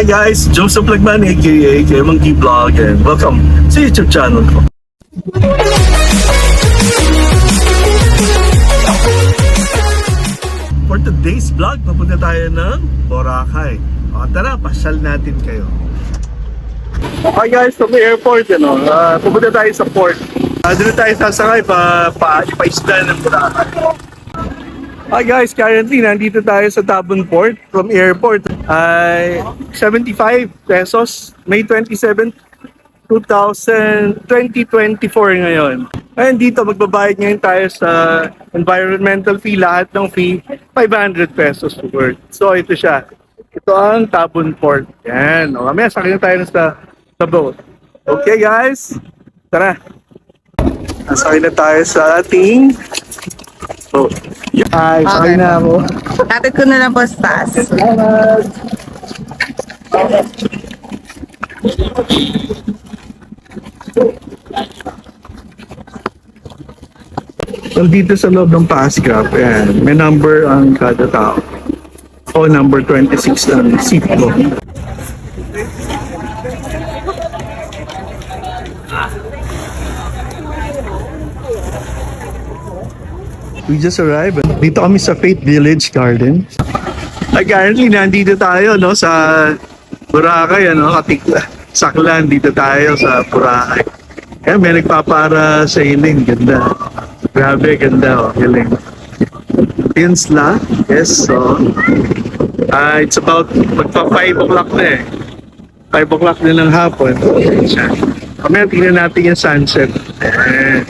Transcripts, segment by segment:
Hi guys, Joseph Lagman aka Kuya Monkey Vlog and welcome sa YouTube channel ko. For today's vlog, papunta tayo ng Boracay. O tara, pasyal natin kayo. Hi guys, from the airport, ano, uh, pupunta tayo sa port. Uh, doon tayo sasakay pa, pa, pa-isla ng Boracay. Hi guys, currently nandito tayo sa Tabon Port from airport. Ay 75 pesos, May 27, 2000, 2024 ngayon. Ngayon dito magbabayad ngayon tayo sa environmental fee, lahat ng fee 500 pesos worth. So ito siya. Ito ang Tabon Port. Yan. O mamaya sakay na tayo sa, sa boat. Okay guys, tara. Nasakay na tayo sa ating. Hi, sakay na ako. Tatid ko na lang po sa taas. Salamat! So dito sa loob ng Pascap, ayan, may number ang kada tao. O number 26 ang seat ko. We just arrived. Dito kami sa Faith Village Garden. Ay, currently, nandito tayo, no, sa Boracay, ano, Katikla. Saklan, dito tayo sa Boracay. Eh, may nagpapara sa iling. Ganda. Grabe, ganda, oh, iling. Tinsla, yes, so, ah, it's about, magpa 5 o'clock na eh. 5 o'clock na ng hapon. Mamaya tingnan natin yung sunset. Eh.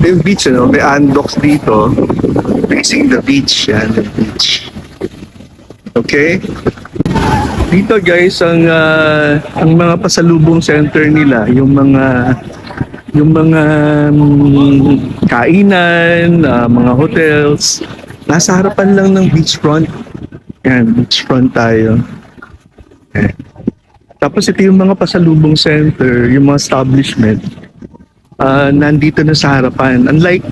Yung beach, ano, may undocs dito. Facing the beach, yan, the beach. Okay? Dito guys, ang ah, ang mga pasalubong center nila, yung mga yung mga mm, kainan, ah, mga hotels, nasa harapan lang ng beachfront. Yan, beachfront tayo. Okay. Tapos ito yung mga pasalubong center, yung mga establishment, ah, nandito na sa harapan. Unlike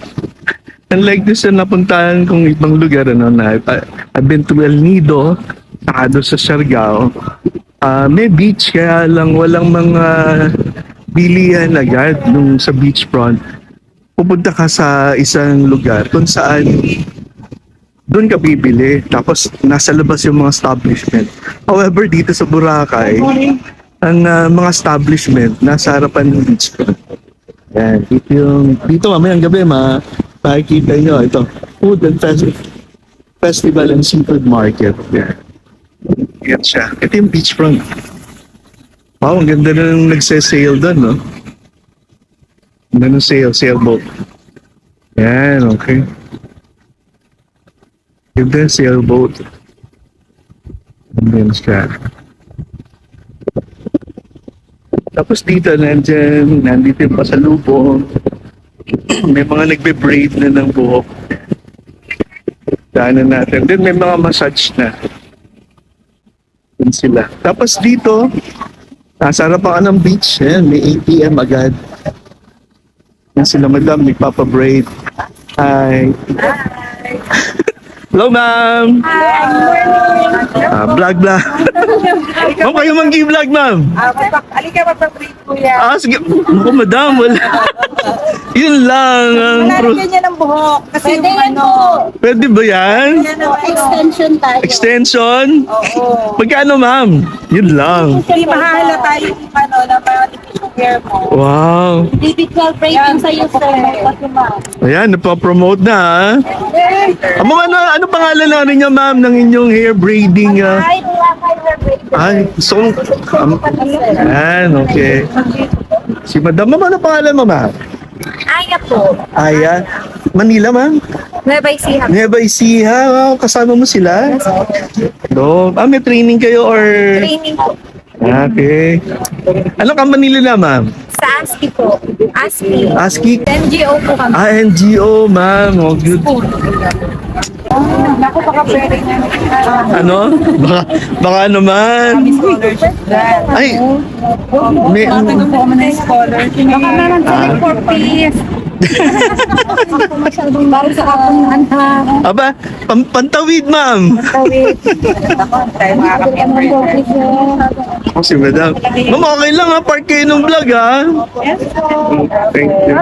unlike this na napuntahan kong ibang lugar ano na I've been to El Nido, saka doon sa Siargao. Ah, may beach kaya lang walang mga bilihan agad nung sa beachfront. Pupunta ka sa isang lugar kung saan doon ka bibili tapos nasa labas yung mga establishment. However, dito sa Boracay, ang ah, mga establishment nasa harapan ng beachfront. Yan, dito yung, dito mamayang gabi ma, makikita nyo, ito, food and festival, festival and seafood market. Yan. Yan siya. Ito yung beachfront. Wow, ang ganda na nung nagse-sail doon, no? Ang ganda ng sail, sailboat. Yan, okay. Ganda sailboat. Yan siya. Tapos dito, nandyan, nandito yung pasalubong. May mga nagbe-braid na ng buhok. Daanan natin. Then may mga massage na. Yun sila. Tapos dito, nasa harapan ka ng beach. Ayan, may ATM agad. Yan sila madam, nagpapabraid. Hi. Hello, ma'am. Ah, vlog, vlog. Ma'am, kayo mag-vlog, ma'am. Ah, Alika, magpa-break po yan. Ah, sige. Ako, madam, wala. Yun lang. Ang Wala rin ganyan ng buhok. Kasi Pwede yung yan ano, Pwede ba yan? ano. Extension tayo. Extension? Oo. Magkano, ma'am? Yun lang. Hindi mahalata yung ano, na yung hair mo. Wow. Individual braiding sa'yo, sir. Pati ma'am. Ayan, napapromote na, ha? Ah, ma'am, ano, ano pangalan na niyo, ma'am, ng inyong hair braiding? ah? Ay. Ay, gusto kong... Um, ayan, okay. Si madam, ma'am, ano pangalan mo, ma'am? Aya po. Aya. Manila, ma'am? Nueva Ecija. Nueva Ecija. Wow, kasama mo sila? Do. Ah, may training kayo or... Training po. Okay. Ano company nila, ma'am? Sa ASCII po. ASCII. ASCII? NGO po kami. Ah, NGO, ma'am. Oh, good. Naku, baka pwede niya. Ano? Baka, baka naman. Dyan. Ay, may, Tatanggap po kami ng scholarship. Baka meron Ah. for peace. Baro sa kapunan ha. Aba, pam pantawid, ma'am. Tawid. Tayo mga ka-member. Oh, si madam. Ma'am, okay lang ha. Park kayo ng vlog ha. Yes. Thank you.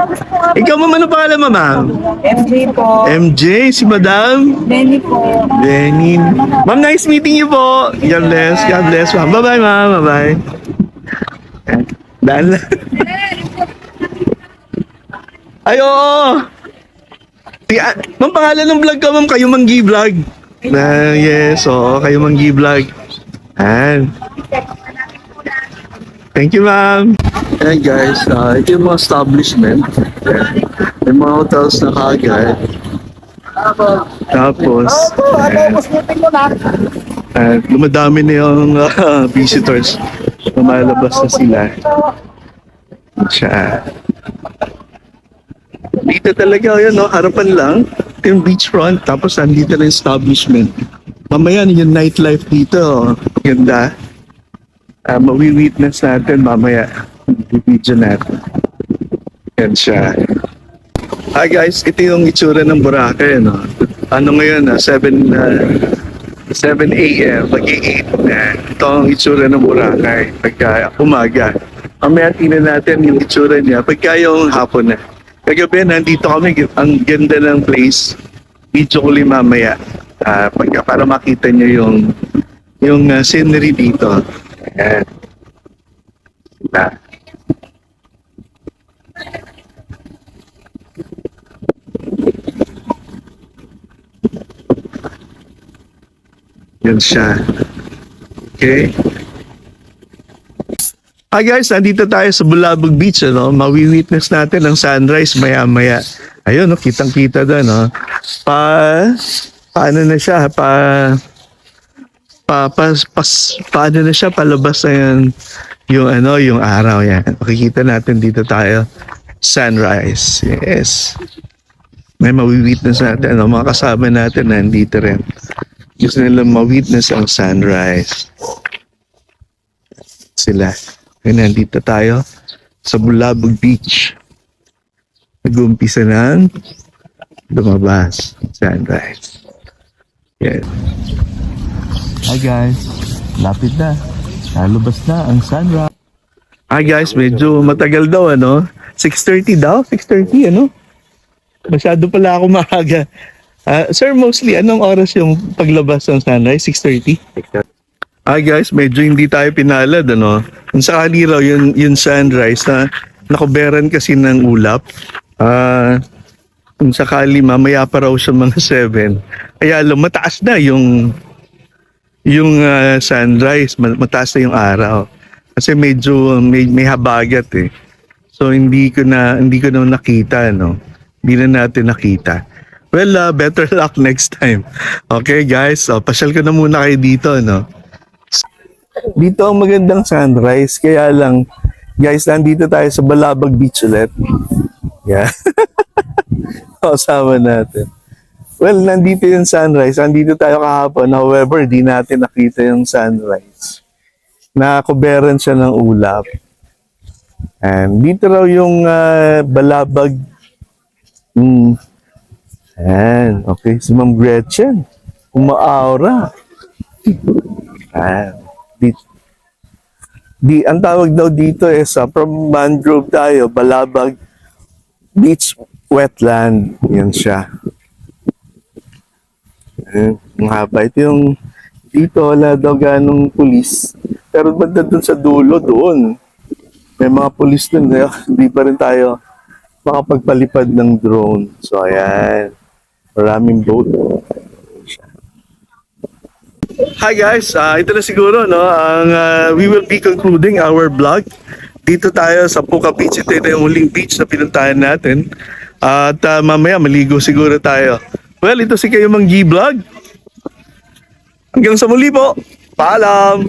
Ikaw, ma'am, ano pangalan ma'am? MJ po. MJ, si madam. Benny po. Benin. Ma'am, nice meeting you po. God bless. God bless, ma'am. Bye-bye, ma'am. Bye-bye. Daan lang. Ay, oo. Ah, Ma'am, pangalan ng vlog ko, ma'am. Kayo Manggi Vlog. Na, yes, oo. Kayo Manggi Vlog. Yan. Thank you, ma'am. Hey guys, uh, ito yung mga establishment. May mga hotels na kagad. Tapos, at lumadami na yung uh, visitors. Lumalabas na sila. Siya. Dito talaga, yun, no? harapan lang. Yung beachfront, tapos nandito na yung establishment. Mamaya yung nightlife dito. oh. Ganda. Uh, mawi-witness natin mamaya. Video natin. Yan siya. Hi guys, ito yung itsura ng Boracay, no? Ano ngayon, ah, 7 uh, 7 a.m. Mag-8 na. Ito ang itsura ng Boracay pagka umaga. Mamaya tingnan natin yung itsura niya pagka yung hapon na. Kagabi, nandito kami. Ang ganda ng place. Video ko ulit mamaya. Ah, pagka, para makita niyo yung yung ah, scenery dito. Ayan. Diba? Yun siya. Okay. Hi guys, nandito tayo sa Bulabog Beach, ano? Mawi-witness natin ang sunrise maya-maya. Ayun, no? kitang-kita doon, no? Pa, paano na siya, pa, pa, pas, pas, paano na siya, palabas na yan, yung ano, yung araw yan. Makikita natin dito tayo, sunrise. Yes. May mawi-witness natin, ano? Mga kasama natin nandito rin. Gusto nila ma-witness ang sunrise. Sila. Kaya nandito tayo sa Bulabog Beach. Nag-umpisa ng lumabas sunrise. Yan. Hi guys. Lapit na. Lalabas na ang sunrise. Hi guys, medyo matagal daw ano. 6.30 daw? 6.30 ano? Masyado pala ako maaga. Ah, sir, mostly, anong oras yung paglabas ng sunrise? 6.30? Ah guys, medyo hindi tayo pinalad ano. Kung sakali raw yun, yun sunrise na nakuberan kasi ng ulap. Ah, kung sakali mamaya pa raw siya mga 7. Kaya alam, mataas na yung yung ah, sunrise, ma- mataas na yung araw. Kasi medyo may, may habagat eh. So hindi ko na hindi ko na nakita no. Hindi na natin nakita. Well, ah, better luck next time. Okay, guys. So, pasyal ko na muna kayo dito, no? Dito ang magandang sunrise. Kaya lang, guys, nandito tayo sa Balabag Beach ulit. Yeah. Kasama natin. Well, nandito yung sunrise. Nandito tayo kahapon. However, di natin nakita yung sunrise. Nakakuberan siya ng ulap. And dito raw yung ah, Balabag. Mm. Ayan. Okay. Si Ma'am Gretchen. Umaaura. Ayan. Di, di, ang tawag daw dito is uh, from mangrove tayo, Balabag Beach Wetland. Yan siya. Ang haba. Ito yung dito wala daw ganong pulis. Pero banda dun sa dulo doon. May mga pulis dun. Kaya hindi pa rin tayo makapagpalipad ng drone. So ayan. Maraming boat. Hi guys, Ah, ito na siguro no, ang ah, we will be concluding our vlog. Dito tayo sa Puka Beach. Ito na yung huling beach na pinuntahan natin. At ah, mamaya maligo siguro tayo. Well, ito si kayo Mang G Vlog. Hanggang sa muli po. Paalam!